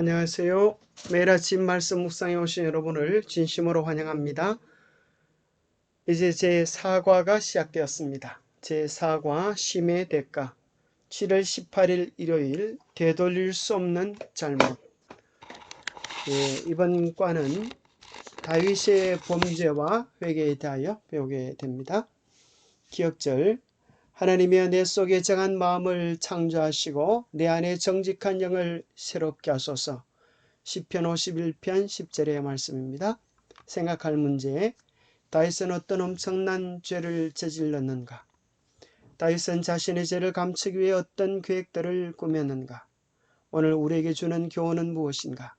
안녕하세요. 매일 아침 말씀 묵상에 오신 여러분을 진심으로 환영합니다. 이제 제 사과가 시작되었습니다. 제 사과 심의 대가 7월 18일 일요일 되돌릴 수 없는 잘못 예, 이번 과는 다윗의 범죄와 회개에 대하여 배우게 됩니다. 기억절 하나님의 내 속에 정한 마음을 창조하시고 내 안에 정직한 영을 새롭게 하소서. 10편 51편 10절의 말씀입니다. 생각할 문제 다윗은 어떤 엄청난 죄를 저질렀는가? 다윗은 자신의 죄를 감추기 위해 어떤 계획들을 꾸몄는가? 오늘 우리에게 주는 교훈은 무엇인가?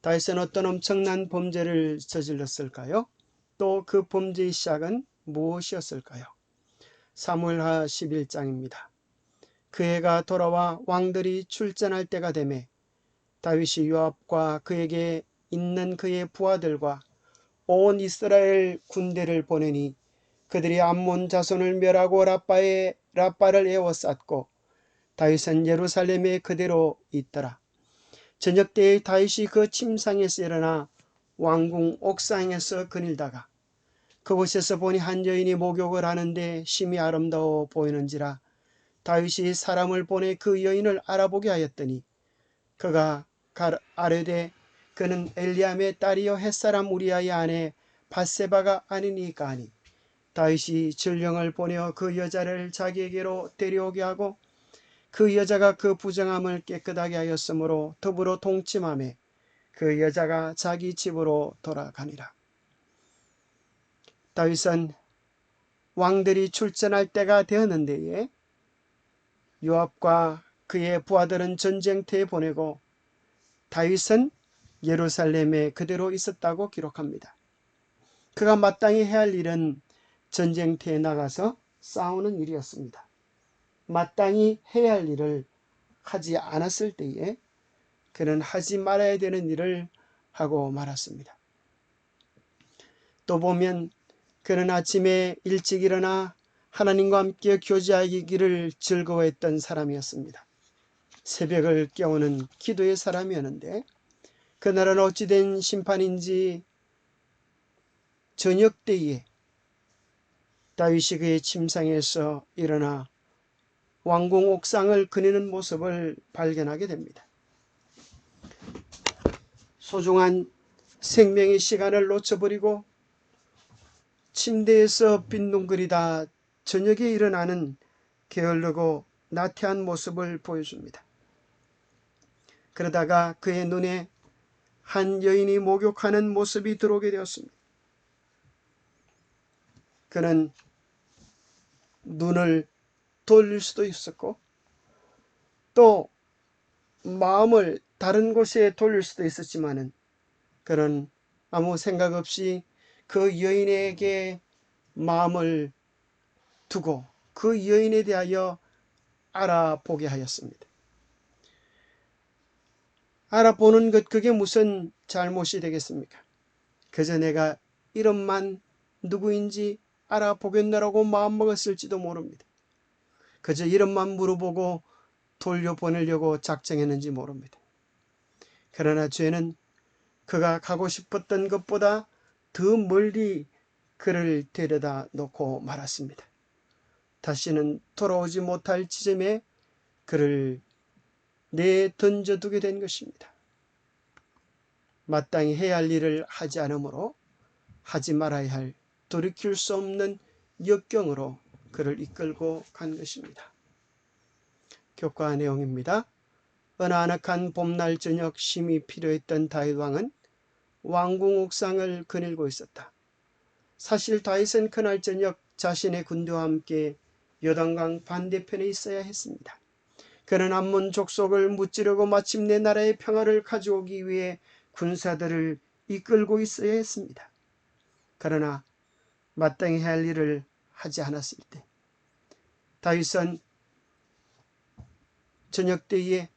다윗은 어떤 엄청난 범죄를 저질렀을까요? 또 그 범죄의 시작은 무엇이었을까요? 사무엘하 11장입니다. 그 해가 돌아와 왕들이 출전할 때가 되매 다윗이 요압과 그에게 있는 그의 부하들과 온 이스라엘 군대를 보내니 그들이 암몬 자손을 멸하고 라빠에 라빠를 에워쌌고 다윗은 예루살렘에 그대로 있더라. 저녁 때에 다윗이 그 침상에서 일어나 왕궁 옥상에서 거닐다가 그곳에서 보니 한 여인이 목욕을 하는데 심히 아름다워 보이는지라 다윗이 사람을 보내 그 여인을 알아보게 하였더니 그가 아뢰되 그는 엘리암의 딸이요 햇사람 우리아의 아내 바세바가 아니니까 하니 다윗이 전령을 보내어 그 여자를 자기에게로 데려오게 하고 그 여자가 그 부정함을 깨끗하게 하였으므로 더불어 동침함에 그 여자가 자기 집으로 돌아가니라. 다윗은 왕들이 출전할 때가 되었는데에 요압과 그의 부하들은 전쟁터에 보내고 다윗은 예루살렘에 그대로 있었다고 기록합니다. 그가 마땅히 해야 할 일은 전쟁터에 나가서 싸우는 일이었습니다. 마땅히 해야 할 일을 하지 않았을 때에 그는 하지 말아야 되는 일을 하고 말았습니다. 또 보면 그는 아침에 일찍 일어나 하나님과 함께 교제하기를 즐거워했던 사람이었습니다. 새벽을 깨우는 기도의 사람이었는데 그날은 어찌된 심판인지 저녁 때에 다윗이 그의 침상에서 일어나 왕궁 옥상을 거니는 모습을 발견하게 됩니다. 소중한 생명의 시간을 놓쳐버리고 침대에서 빈둥거리다 저녁에 일어나는 게을르고 나태한 모습을 보여줍니다. 그러다가 그의 눈에 한 여인이 목욕하는 모습이 들어오게 되었습니다. 그는 눈을 돌릴 수도 있었고 또 마음을 다른 곳에 돌릴 수도 있었지만은 그는 아무 생각 없이 그 여인에게 마음을 두고 그 여인에 대하여 알아보게 하였습니다. 알아보는 것 그게 무슨 잘못이 되겠습니까? 그저 내가 이름만 누구인지 알아보겠노라고 마음먹었을지도 모릅니다. 그저 이름만 물어보고 돌려보내려고 작정했는지 모릅니다. 그러나 죄는 그가 가고 싶었던 것보다 더 멀리 그를 데려다 놓고 말았습니다. 다시는 돌아오지 못할 지점에 그를 내 던져두게 된 것입니다. 마땅히 해야 할 일을 하지 않으므로 하지 말아야 할 돌이킬 수 없는 역경으로 그를 이끌고 간 것입니다. 교과 내용입니다. 아늑한 봄날 저녁 심이 필요했던 다윗 왕은 왕궁 옥상을 거닐고 있었다. 사실 다윗은 그날 저녁 자신의 군대와 함께 요단강 반대편에 있어야 했습니다. 그는 암몬 족속을 무찌르고 마침내 나라의 평화를 가져오기 위해 군사들을 이끌고 있어야 했습니다. 그러나 마땅히 할 일을 하지 않았을 때 다윗은 저녁 때에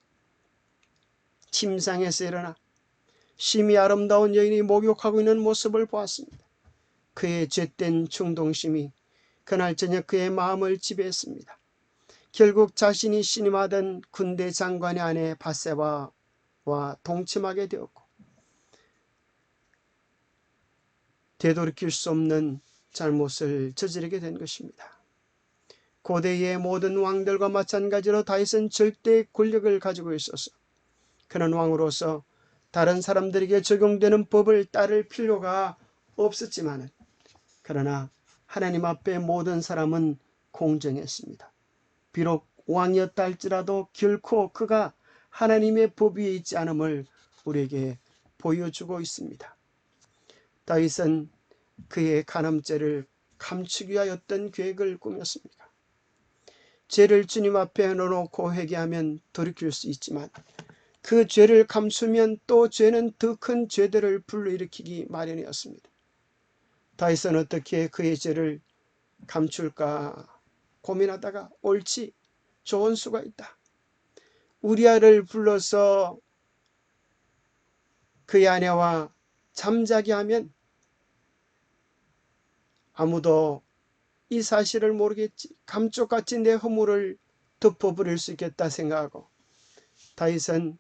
침상에서 일어나 심히 아름다운 여인이 목욕하고 있는 모습을 보았습니다. 그의 죄된 충동심이 그날 저녁 그의 마음을 지배했습니다. 결국 자신이 신임하던 군대 장관의 아내 바세바와 동침하게 되었고 되돌이킬 수 없는 잘못을 저지르게 된 것입니다. 고대의 모든 왕들과 마찬가지로 다윗은 절대 권력을 가지고 있어서 그는 왕으로서 다른 사람들에게 적용되는 법을 따를 필요가 없었지만 그러나 하나님 앞에 모든 사람은 공정했습니다. 비록 왕이었다 할지라도 결코 그가 하나님의 법 위에 있지 않음을 우리에게 보여주고 있습니다. 다윗은 그의 간음죄를 감추기 어떤 계획을 꾸몄습니까? 죄를 주님 앞에 넣어놓고 회개하면 돌이킬 수 있지만 그 죄를 감추면 또 죄는 더 큰 죄들을 불러일으키기 마련이었습니다. 다윗은 어떻게 그의 죄를 감출까 고민하다가 옳지 좋은 수가 있다. 우리아를 불러서 그의 아내와 잠자게 하면 아무도 이 사실을 모르겠지. 감쪽같이 내 허물을 덮어버릴 수 있겠다 생각하고 다윗은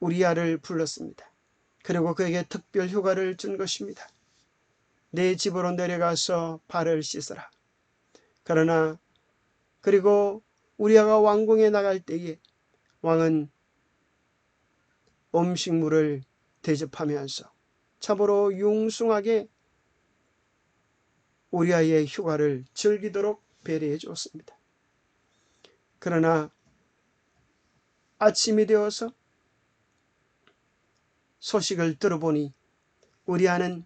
우리아를 불렀습니다. 그리고 그에게 특별 휴가를 준 것입니다. 내 집으로 내려가서 발을 씻어라. 그러나 그리고 우리아가 왕궁에 나갈 때에 왕은 음식물을 대접하면서 참으로 융숭하게 우리아의 휴가를 즐기도록 배려해 주었습니다. 그러나 아침이 되어서 소식을 들어보니 우리 아는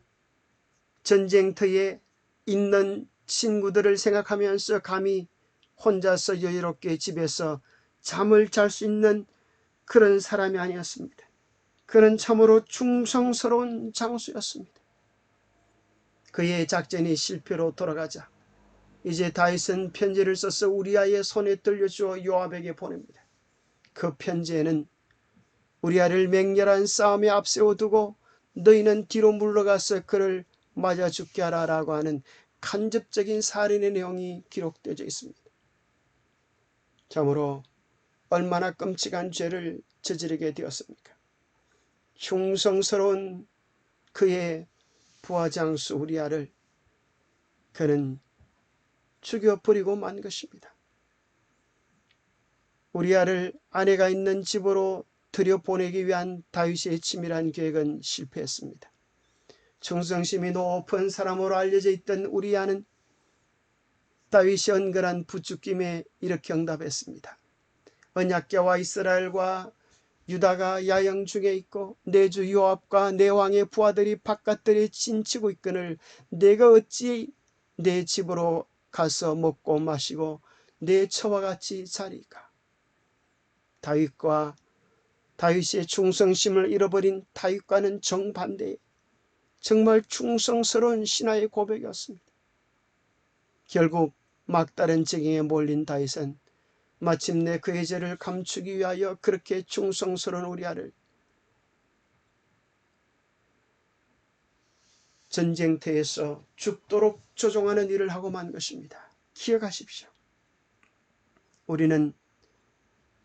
전쟁터에 있는 친구들을 생각하면서 감히 혼자서 여유롭게 집에서 잠을 잘 수 있는 그런 사람이 아니었습니다. 그는 참으로 충성스러운 장수였습니다. 그의 작전이 실패로 돌아가자 이제 다윗은 편지를 써서 우리아의 손에 들려주어 요압에게 보냅니다. 그 편지에는 우리아를 맹렬한 싸움에 앞세워 두고 너희는 뒤로 물러가서 그를 맞아 죽게 하라라고 하는 간접적인 살인의 내용이 기록되어 있습니다. 참으로 얼마나 끔찍한 죄를 저지르게 되었습니까? 흉성스러운 그의 부하장수 우리아를 그는 죽여버리고 만 것입니다. 우리아를 아내가 있는 집으로 들여보내기 위한 다윗의 치밀한 계획은 실패했습니다. 충성심이 높은 사람으로 알려져 있던 우리아는 다윗이 언급한 부추김에 이렇게 응답했습니다. 언약계와 이스라엘과 유다가 야영 중에 있고 내 주 요압과 내 왕의 부하들이 바깥들에 진치고 있거늘 내가 어찌 내 집으로 가서 먹고 마시고 내 처와 같이 자리까 다윗과 다윗의 충성심을 잃어버린 다윗과는 정반대의 정말 충성스러운 신하의 고백이었습니다. 결국 막다른 재경에 몰린 다윗은 마침내 그의 죄를 감추기 위하여 그렇게 충성스러운 우리아를 전쟁터에서 죽도록 조종하는 일을 하고 만 것입니다. 기억하십시오. 우리는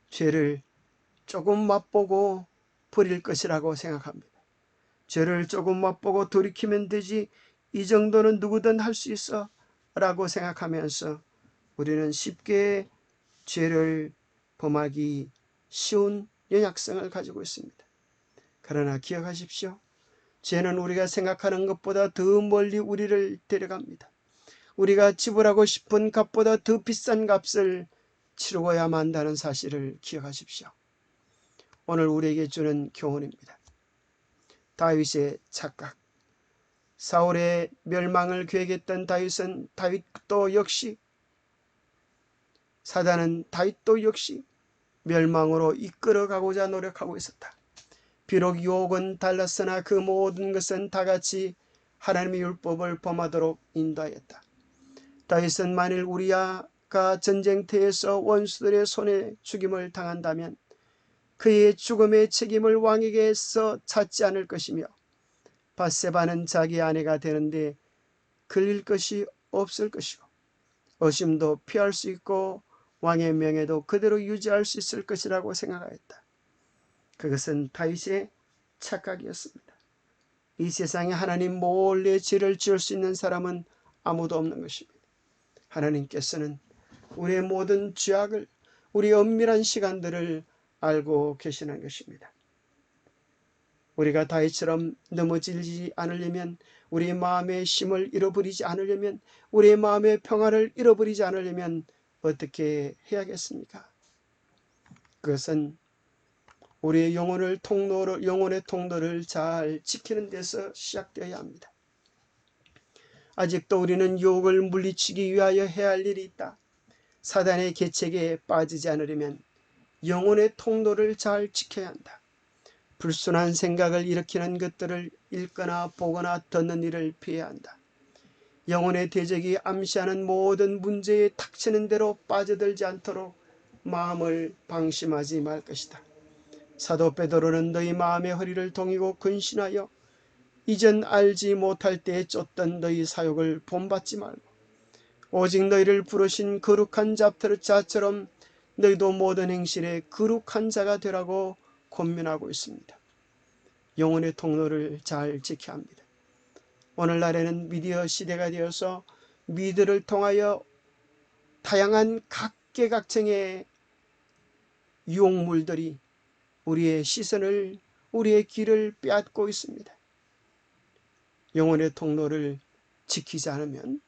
죄를 조금 맛보고 버릴 것이라고 생각합니다. 죄를 조금 맛보고 돌이키면 되지 이 정도는 누구든 할 수 있어 라고 생각하면서 우리는 쉽게 죄를 범하기 쉬운 연약성을 가지고 있습니다. 그러나 기억하십시오. 죄는 우리가 생각하는 것보다 더 멀리 우리를 데려갑니다. 우리가 지불하고 싶은 값보다 더 비싼 값을 치르고야만 한다는 사실을 기억하십시오. 오늘 우리에게 주는 교훈입니다. 다윗의 착각. 사울의 멸망을 계획했던 다윗은 다윗도 역시 사단은 다윗도 역시 멸망으로 이끌어가고자 노력하고 있었다. 비록 유혹은 달랐으나 그 모든 것은 다 같이 하나님의 율법을 범하도록 인도하였다. 다윗은 만일 우리야가 전쟁터에서 원수들의 손에 죽임을 당한다면 그의 죽음의 책임을 왕에게서 찾지 않을 것이며 바세바는 자기 아내가 되는데 걸릴 것이 없을 것이고 의심도 피할 수 있고 왕의 명예도 그대로 유지할 수 있을 것이라고 생각하였다. 그것은 다윗의 착각이었습니다. 이 세상에 하나님 몰래 죄를 지을 수 있는 사람은 아무도 없는 것입니다. 하나님께서는 우리의 모든 죄악을 우리 엄밀한 시간들을 알고 계시는 것입니다. 우리가 다윗처럼 넘어지지 않으려면 우리 마음의 심을 잃어버리지 않으려면 우리의 마음의 평화를 잃어버리지 않으려면 어떻게 해야겠습니까? 그것은 우리의 영혼을 통로로 영혼의 통로를 잘 지키는 데서 시작되어야 합니다. 아직도 우리는 유혹을 물리치기 위하여 해야 할 일이 있다. 사단의 계책에 빠지지 않으려면 영혼의 통로를 잘 지켜야 한다. 불순한 생각을 일으키는 것들을 읽거나 보거나 듣는 일을 피해야 한다. 영혼의 대적이 암시하는 모든 문제에 닥치는 대로 빠져들지 않도록 마음을 방심하지 말 것이다. 사도 베드로는 너희 마음의 허리를 동이고 근신하여 이전 알지 못할 때에 쫓던 너희 사욕을 본받지 말고 오직 너희를 부르신 거룩한 자처럼 너희도 모든 행실에 거룩한 자가 되라고 권면하고 있습니다. 영혼의 통로를 잘 지켜야 합니다. 오늘날에는 미디어 시대가 되어서 미디어를 통하여 다양한 각계각층의 유혹물들이 우리의 시선을 우리의 길을 빼앗고 있습니다. 영혼의 통로를 지키지 않으면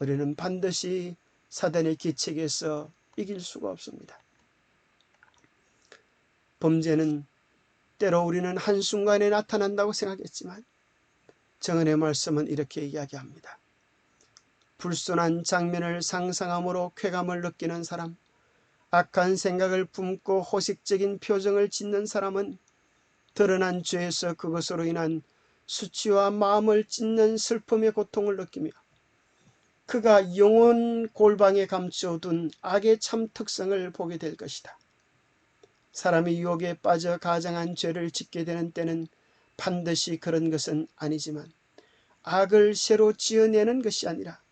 우리는 반드시 사단의 기책에서 이길 수가 없습니다. 범죄는 때로 우리는 한순간에 나타난다고 생각했지만 정은의 말씀은 이렇게 이야기합니다. 불순한 장면을 상상함으로 쾌감을 느끼는 사람, 악한 생각을 품고 호식적인 표정을 짓는 사람은 드러난 죄에서 그것으로 인한 수치와 마음을 찢는 슬픔의 고통을 느끼며 그가 영혼 골방에 감춰둔 악의 참 특성을 보게 될 것이다. 사람이 유혹에 빠져 가장한 죄를 짓게 되는 때는 반드시 그런 것은 아니지만 악을 새로 지어내는 것이 아니라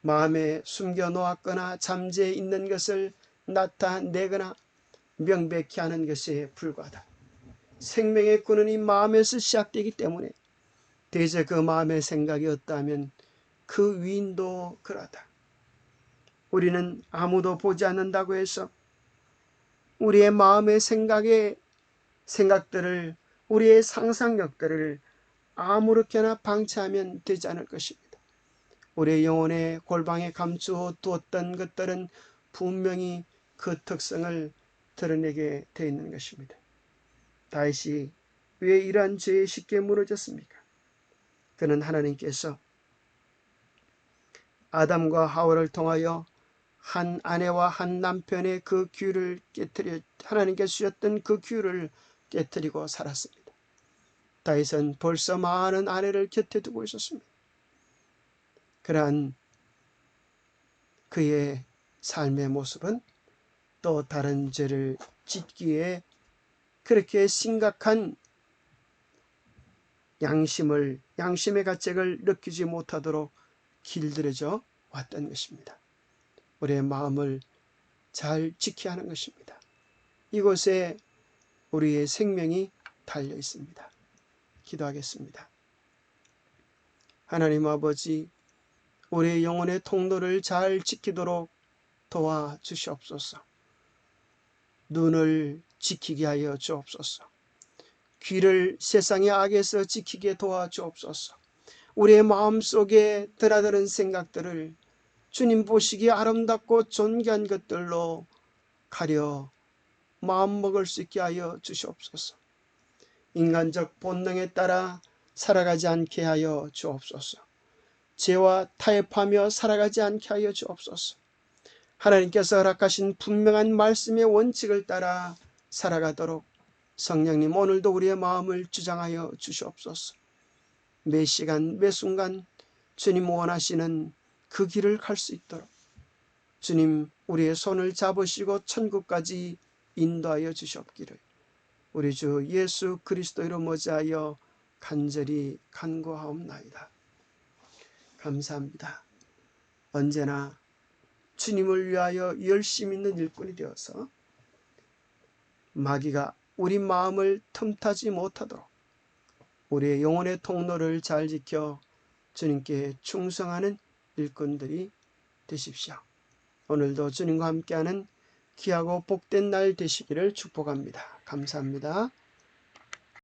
마음에 숨겨 놓았거나 잠재해 있는 것을 나타내거나 명백히 하는 것에 불과하다. 생명의 근원이 마음에서 시작되기 때문에 대체 그 마음의 생각이 없다면 그 위인도 그러다. 우리는 아무도 보지 않는다고 해서 우리의 마음의 생각의 생각들을 우리의 상상력들을 아무렇게나 방치하면 되지 않을 것입니다. 우리의 영혼의 골방에 감추어 두었던 것들은 분명히 그 특성을 드러내게 되어 있는 것입니다. 다윗이 왜 이러한 죄에 쉽게 무너졌습니까? 그는 하나님께서 아담과 하와를 통하여 한 아내와 한 남편의 그 규를 깨뜨려 하나님께 주셨던 그 규를 깨뜨리고 살았습니다. 다윗은 벌써 많은 아내를 곁에 두고 있었습니다. 그러한 그의 삶의 모습은 또 다른 죄를 짓기에 그렇게 심각한 양심을 양심의 가책을 느끼지 못하도록 길들여져 왔던 것입니다. 우리의 마음을 잘 지켜야 하는 것입니다. 이곳에 우리의 생명이 달려 있습니다. 기도하겠습니다. 하나님 아버지, 우리의 영혼의 통로를 잘 지키도록 도와주시옵소서. 눈을 지키게 하여 주옵소서. 귀를 세상의 악에서 지키게 도와주옵소서. 우리의 마음속에 드나드는 생각들을 주님 보시기에 아름답고 존귀한 것들로 가려 마음 먹을 수 있게 하여 주시옵소서. 인간적 본능에 따라 살아가지 않게 하여 주옵소서. 죄와 타협하며 살아가지 않게 하여 주옵소서. 하나님께서 허락하신 분명한 말씀의 원칙을 따라 살아가도록 성령님 오늘도 우리의 마음을 주장하여 주시옵소서. 매 시간 매 순간 주님 원하시는 그 길을 갈 수 있도록 주님 우리의 손을 잡으시고 천국까지 인도하여 주시옵기를 우리 주 예수 그리스도로 모자하여 간절히 간구하옵나이다. 감사합니다. 언제나 주님을 위하여 열심 있는 일꾼이 되어서 마귀가 우리 마음을 틈타지 못하도록 우리의 영혼의 통로를 잘 지켜 주님께 충성하는 일꾼들이 되십시오. 오늘도 주님과 함께하는 귀하고 복된 날 되시기를 축복합니다. 감사합니다.